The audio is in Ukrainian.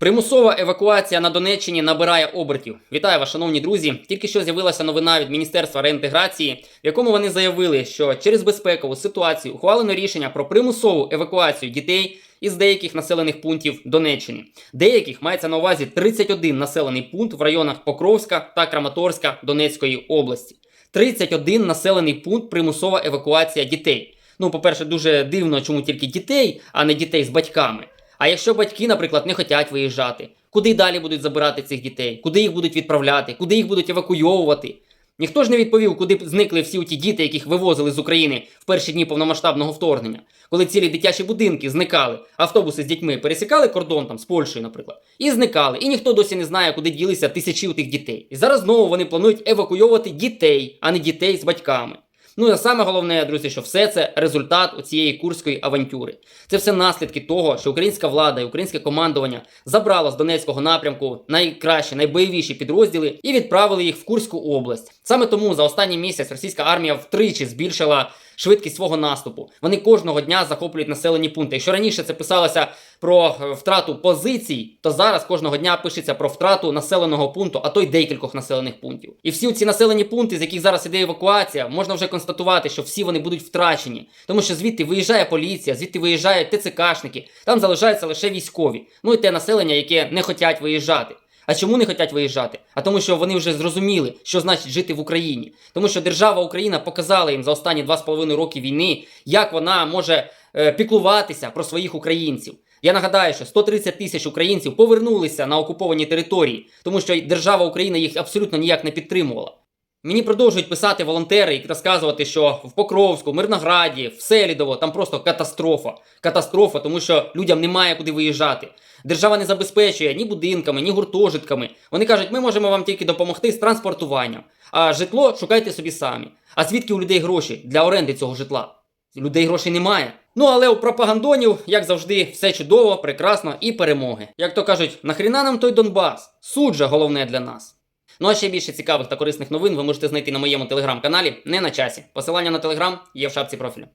Примусова евакуація на Донеччині набирає обертів. Вітаю вас, шановні друзі. Тільки що з'явилася новина від Міністерства реінтеграції, в якому вони заявили, що через безпекову ситуацію ухвалено рішення про примусову евакуацію дітей із деяких населених пунктів Донеччини. Деяких мається на увазі 31 населений пункт в районах Покровська та Краматорська Донецької області. 31 населений пункт примусова евакуація дітей. Ну, по-перше, дуже дивно, чому тільки дітей, а не дітей з батьками. А якщо батьки, наприклад, не хочуть виїжджати, куди далі будуть забирати цих дітей? Куди їх будуть відправляти? Куди їх будуть евакуйовувати? Ніхто ж не відповів, куди б зникли всі ті діти, яких вивозили з України в перші дні повномасштабного вторгнення, коли цілі дитячі будинки зникали, автобуси з дітьми пересікали кордон там з Польщею, наприклад, і зникали. І ніхто досі не знає, куди ділися тисячі тих дітей. І зараз знову вони планують евакуйовувати дітей, а не дітей з батьками. Ну і саме головне, друзі, що все це результат цієї курської авантюри. Це все наслідки того, що українська влада і українське командування забрало з Донецького напрямку найкращі, найбойовіші підрозділи і відправили їх в Курську область. Саме тому за останній місяць російська армія втричі збільшила швидкість свого наступу. Вони кожного дня захоплюють населені пункти. Якщо раніше це писалося про е, втрату позицій, то зараз кожного дня пишеться про втрату населеного пункту, а то й декількох населених пунктів. І всі ці населені пункти, з яких зараз іде евакуація, можна вже констатувати, що всі вони будуть втрачені, тому що звідти виїжджає поліція, звідти виїжджають ТЦКшники, там залишаються лише військові. Ну і те населення, яке не хочуть виїжджати. А чому не хочуть виїжджати? А тому, що вони вже зрозуміли, що значить жити в Україні. Тому що держава Україна показала їм за останні 2,5 роки війни, як вона може е, піклуватися про своїх українців. Я нагадаю, що 130 тисяч українців повернулися на окуповані території, тому що держава Україна їх абсолютно ніяк не підтримувала. Мені продовжують писати волонтери і розказувати, що в Покровську, Мирнограді, в Селідово там просто катастрофа. Катастрофа, тому що людям немає куди виїжджати. Держава не забезпечує ні будинками, ні гуртожитками. Вони кажуть, ми можемо вам тільки допомогти з транспортуванням, а житло шукайте собі самі. А звідки у людей гроші для оренди цього житла? Людей грошей немає. Ну але у пропагандонів, як завжди, все чудово, прекрасно і перемоги. Як то кажуть, нахріна нам той Донбас? Суд же головне для нас. Ну а ще більше цікавих та корисних новин ви можете знайти на моєму телеграм-каналі не на часі. Посилання на телеграм є в шапці профілю.